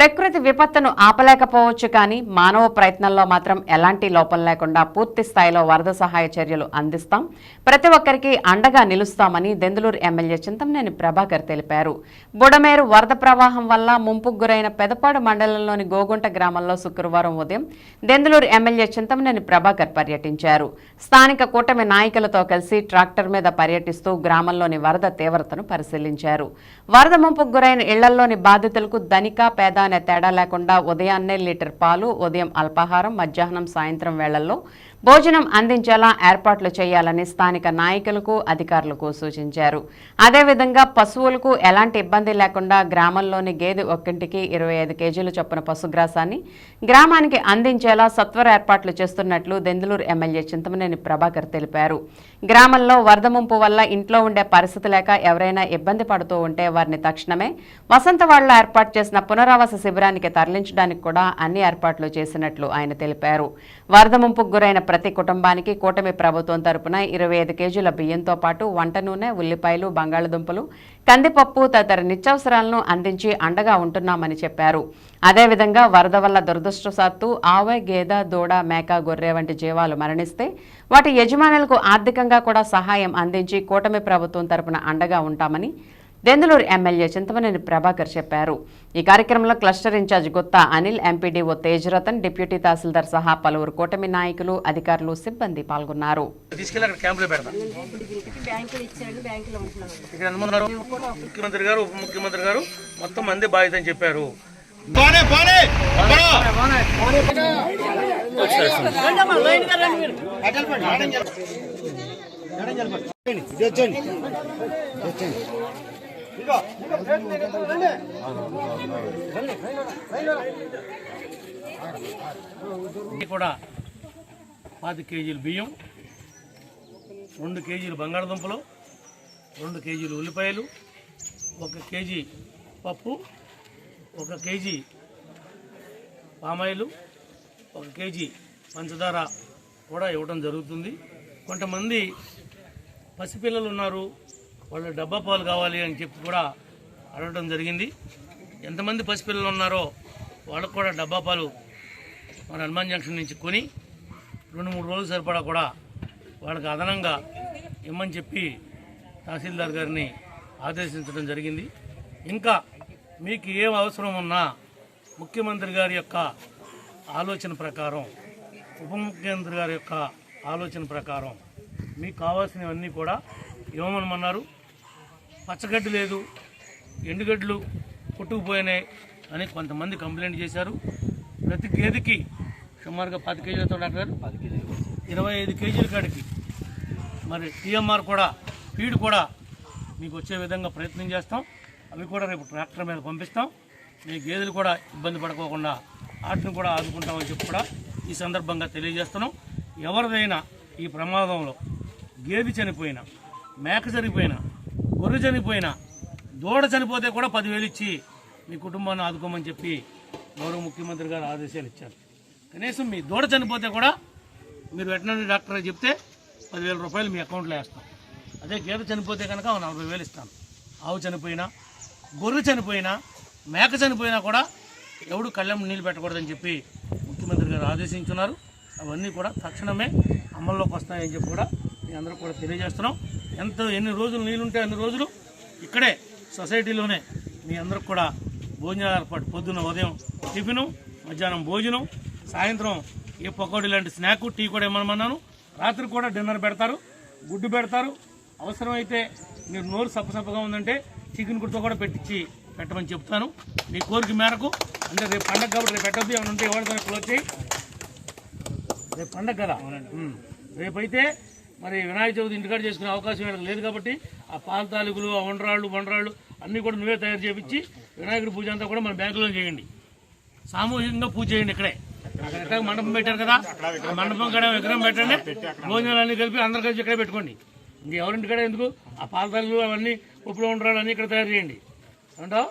ప్రకృతి విపత్తును ఆపలేకపోవచ్చు కానీ మానవ ప్రయత్నంలో మాత్రం ఎలాంటి లోపం లేకుండా పూర్తి స్థాయిలో వరద సహాయ చర్యలు అందిస్తాం. ప్రతి ఒక్కరికి అండగా నిలుస్తామని దెందులూరు ఎమ్మెల్యే చింతంనేని ప్రభాకర్ తెలిపారు. బుడమేరు వరద ప్రవాహం వల్ల ముంపుకు గురైన పెదపాడు మండలంలోని గోగుంట గ్రామంలో శుక్రవారం ఉదయం దెందులూరు ఎమ్మెల్యే చింతంనేని ప్రభాకర్ పర్యటించారు. స్థానిక కూటమి నాయకులతో కలిసి ట్రాక్టర్ మీద పర్యటిస్తూ గ్రామంలోని వరద తీవ్రతను పరిశీలించారు. వరద ముంపుకు గురైన ఇళ్ళలోని బాధితులకు ధనిక పేద అనే తేడా లేకుండా ఉదయాన్నే లీటర్ పాలు ఉదయం అల్పాహారం మధ్యాహ్నం సాయంత్రం వేళల్లో భోజనం అందించేలా ఏర్పాట్లు చేయాలని స్థానిక నాయకులకు అధికారులకు సూచించారు. అదేవిధంగా పశువులకు ఎలాంటి ఇబ్బంది లేకుండా గ్రామంలోని గేదె ఒక్కింటికి ఇరవై ఐదు కేజీల చొప్పున పశుగ్రాసాన్ని గ్రామానికి అందించేలా సత్వర ఏర్పాట్లు చేస్తున్నట్లు దెందులూరు ఎమ్మెల్యే చింతమనేని ప్రభాకర్ తెలిపారు. గ్రామంలో వరద ముంపు వల్ల ఇంట్లో ఉండే పరిస్థితి లేక ఎవరైనా ఇబ్బంది పడుతూ ఉంటే వారిని తక్షణమే వసంతవాడలో ఏర్పాటు చేసిన పునరావాస శిబిరానికి తరలించడానికి కూడా అన్ని ఏర్పాట్లు చేసినట్లు ఆయన తెలిపారు. వరద ముంపుకు గురైన ప్రతి కుటుంబానికి కూటమి ప్రభుత్వం తరపున ఇరవై ఐదు కేజీల బియ్యంతో పాటు వంట నూనె ఉల్లిపాయలు బంగాళదుంపలు కందిపప్పు తదితర నిత్యావసరాలను అందించి అండగా ఉంటున్నామని చెప్పారు. అదేవిధంగా వరద వల్ల దురదృష్టవశాత్తు ఆవె గేదె దూడ మేక గొర్రె వంటి జీవాలు మరణిస్తే వాటి యజమానులకు ఆర్థికంగా కూడా సహాయం అందించి కూటమి ప్రభుత్వం తరపున అండగా ఉంటామని దెందులూరు ఎమ్మెల్యే చింతమనేని ప్రభాకర్ చెప్పారు. ఈ కార్యక్రమంలో cluster incharge Gutta Anil MPDO Tejratan deputy tahsildar సహా పలువురు కూటమి నాయకులు అధికారులు సిబ్బంది పాల్గొన్నారు. తీసుకెళ్ళి అక్కడ క్యాంపులో పెడతాం బ్యాంకులు ఇచ్చాడు బ్యాంకులో ఉంటున్నాం ఇక్కడ ఎంతమంది ఉన్నారు? ముఖ్యమంత్రి గారు ఉప ముఖ్యమంత్రి గారు మొత్తం మంది బాధ్యత అని చెప్పారు. ఇది కూడా పాతి కేజీలు బియ్యం రెండు కేజీలు బంగాళదుంపలు రెండు కేజీలు ఉల్లిపాయలు ఒక కేజీ పప్పు ఒక కేజీ పామాయిలు ఒక కేజీ పంచదార కూడా ఇవ్వడం జరుగుతుంది. కొంతమంది పసిపిల్లలు ఉన్నారు వాళ్ళు డబ్బా పాలు కావాలి అని చెప్పి కూడా అడగడం జరిగింది. ఎంతమంది పసిపిల్లలు ఉన్నారో వాళ్ళకు కూడా డబ్బా పాలు మన హనుమాన్ జంక్షన్ నుంచి కొని రెండు మూడు రోజులు సరిపడా కూడా వాళ్ళకి అదనంగా ఇమ్మని చెప్పి తహసీల్దార్ గారిని ఆదేశించడం జరిగింది. ఇంకా మీకు ఏం అవసరం ఉన్నా ముఖ్యమంత్రి గారి యొక్క ఆలోచన ప్రకారం ఉప ముఖ్యమంత్రి గారి యొక్క ఆలోచన ప్రకారం మీకు కావాల్సినవన్నీ కూడా ఇవ్వమనమన్నారు. పచ్చగడ్డి లేదు ఎండుగడ్డలు కొట్టుకుపోయినాయి అని కొంతమంది కంప్లైంట్ చేశారు. ప్రతి గేదెకి సుమారుగా పది కేజీలతో డాక్టర్ పది కేజీలు ఇరవై ఐదు కేజీల కాడికి. మరి టీఎంఆర్ కూడా ఫీడ్ కూడా మీకు వచ్చే విధంగా ప్రయత్నం చేస్తాం. అవి కూడా రేపు ట్రాక్టర్ మీద పంపిస్తాం. మీ గేదెలు కూడా ఇబ్బంది పడుకోకుండా వాటిని కూడా ఆదుకుంటామని చెప్పి కూడా ఈ సందర్భంగా తెలియజేస్తున్నాం. ఎవరిదైనా ఈ ప్రమాదంలో గేదె చనిపోయినా మేక చనిపోయినా గొర్రె చనిపోయినా దూడ చనిపోతే కూడా పదివేలు ఇచ్చి మీ కుటుంబాన్ని ఆదుకోమని చెప్పి గౌరవ ముఖ్యమంత్రి గారు ఆదేశాలు ఇచ్చారు. కనీసం మీ దూడ చనిపోతే కూడా మీరు వెటనరీ డాక్టర్ చెప్తే పదివేల రూపాయలు మీ అకౌంట్లో వేస్తాం. అదే గేదె చనిపోతే కనుక నలభై వేలు ఇస్తాను ఆవు చనిపోయినా గొర్రె చనిపోయినా మేక చనిపోయినా కూడా ఎవడు కళ్ళెం నీళ్ళు పెట్టకూడదని చెప్పి ముఖ్యమంత్రి గారు ఆదేశించున్నారు. అవన్నీ కూడా తక్షణమే అమల్లోకి వస్తాయని చెప్పి కూడా మీ అందరూ కూడా తెలియజేస్తున్నాం. ఎంత ఎన్ని రోజులు నీళ్ళు ఉంటే అన్ని రోజులు ఇక్కడే సొసైటీలోనే మీ అందరికి కూడా భోజనాలు ఏర్పాటు. పొద్దున్న ఉదయం టిఫిను మధ్యాహ్నం భోజనం సాయంత్రం ఏ పకోడీ లాంటి స్నాక్ టీ కూడా ఇమ్మన్నాను రాత్రి కూడా డిన్నర్ పెడతారు గుడ్డు పెడతారు. అవసరమైతే మీరు నోరు సప్పసప్పగా ఉందంటే చికెన్ గుడ్తో కూడా పెట్టించి పెట్టమని చెప్తాను. మీ కోరిక మేరకు అంటే రేపు పండగ కాబట్టి రేపు పెట్టద్దు ఏమైనా ఉంటే ఎవరితో క్లోజ్ చేయి. రేపు పండగ కదా. రేపైతే మరి వినాయక చవితి ఇంటికాడ చేసుకునే అవకాశం వీళ్ళకి లేదు కాబట్టి ఆ పాల తాలూకులు ఆ వండరాళ్ళు వండరాళ్ళు అన్నీ కూడా నువ్వే తయారు చేయించి వినాయకుడి పూజ అంతా కూడా మన బ్యాంకులో చేయండి. సామూహికంగా పూజ చేయండి ఇక్కడే. అక్కడ మండపం పెట్టారు కదా ఆ మండపం కాడ విగ్రహం పెట్టండి భోజనాలు అన్ని కలిపి అందరు కలిసి ఇక్కడే పెట్టుకోండి. ఇంక ఎందుకు? ఆ పాల తాలూకులు అవన్నీ ఉప్పులో వండరాళ్ళు అన్నీ ఇక్కడ తయారు చేయండి. అంటావు